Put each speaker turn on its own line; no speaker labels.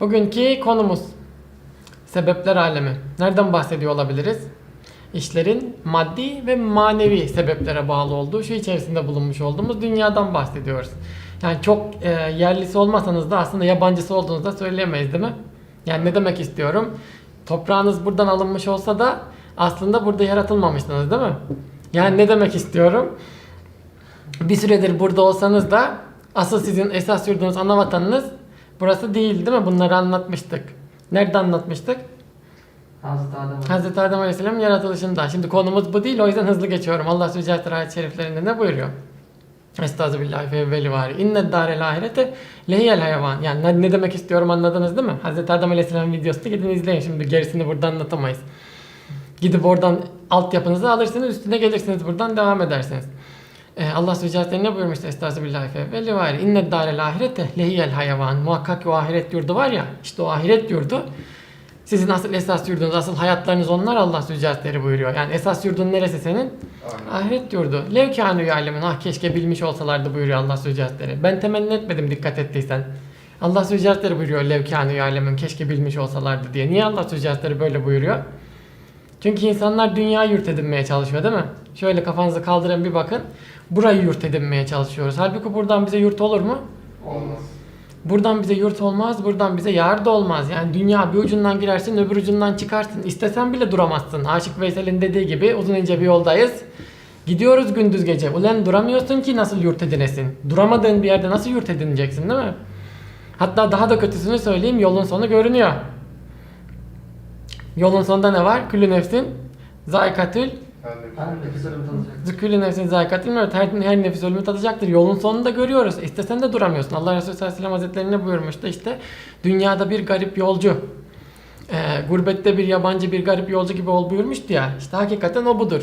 Bugünkü konumuz sebepler alemi. Nereden bahsediyor olabiliriz? İşlerin maddi ve manevi sebeplere bağlı olduğu şu içerisinde bulunmuş olduğumuz dünyadan bahsediyoruz. Yani çok e, yerlisi olmasanız da aslında yabancısı olduğunuzu da söyleyemeyiz değil mi? Yani ne demek istiyorum? Toprağınız buradan alınmış olsa da aslında burada yaratılmamışsınız değil mi? Yani ne demek istiyorum? Bir süredir burada olsanız da asıl sizin esas yurdunuz, ana vatanınız burası değil değil mi? Bunları anlatmıştık. Nerede anlatmıştık?
Hazreti Adem
Hazreti Adem Aleyhisselam yaratılışında. Şimdi konumuz bu değil o yüzden hızlı geçiyorum. Allah Sübhanahu ayet şeriflerinde ne buyuruyor? Estağfirullah ve evveli var. İnne dârel ahirete lehiyel hayvan. Yani ne, ne demek istiyorum anladınız değil mi? Hazreti Adem Aleyhisselam videosunu gidin izleyin. Şimdi gerisini burada anlatamayız. Gidip oradan altyapınızı alırsınız üstüne gelirsiniz buradan devam edersiniz. Ee, Allah Sübhanahu ne buyurmuştu? Estağfirullah ve evveli var. İnne dârel ahirete lehiyel hayvan. Muhakkak ki o ahiret yurdu var ya. işte o ahiret yurdu sizin asıl esas yurdunuz, asıl hayatlarınız onlar Allah Zülcelatleri buyuruyor. Yani esas yurdun neresi senin? Ahiret yurdu. Levkânü yâlemin. Ah keşke bilmiş olsalardı buyuruyor Allah Zülcelatleri. Ben temenni etmedim dikkat ettiysen. Allah Zülcelatleri buyuruyor Levkânü yâlemin. Keşke bilmiş olsalardı diye. Niye Allah Zülcelatleri böyle buyuruyor? Çünkü insanlar dünya yurt edinmeye çalışıyor değil mi? Şöyle kafanızı kaldırın bir bakın. Burayı yurt edinmeye çalışıyoruz. Halbuki buradan bize yurt olur mu?
olmaz.
Buradan bize yurt olmaz, buradan bize yar da olmaz. Yani dünya bir ucundan girersin, öbür ucundan çıkarsın. İstesen bile duramazsın. Aşık Veysel'in dediği gibi uzun ince bir yoldayız. Gidiyoruz gündüz gece. Ulan duramıyorsun ki nasıl yurt edinesin? Duramadığın bir yerde nasıl yurt edineceksin değil mi? Hatta daha da kötüsünü söyleyeyim, yolun sonu görünüyor. Yolun sonunda ne var? Külü nefsin zayikatül
Ben nefis ölümü tadacak.
Zükürlü nefsin zayikatül mevt. Her, her nefis ölümü tadacaktır. Yolun sonunda görüyoruz. İstesen de duramıyorsun. Allah Resulü sallallahu aleyhi ve sellem hazretleri ne buyurmuştu? İşte dünyada bir garip yolcu. e, gurbette bir yabancı bir garip yolcu gibi ol buyurmuştu ya. İşte hakikaten o budur.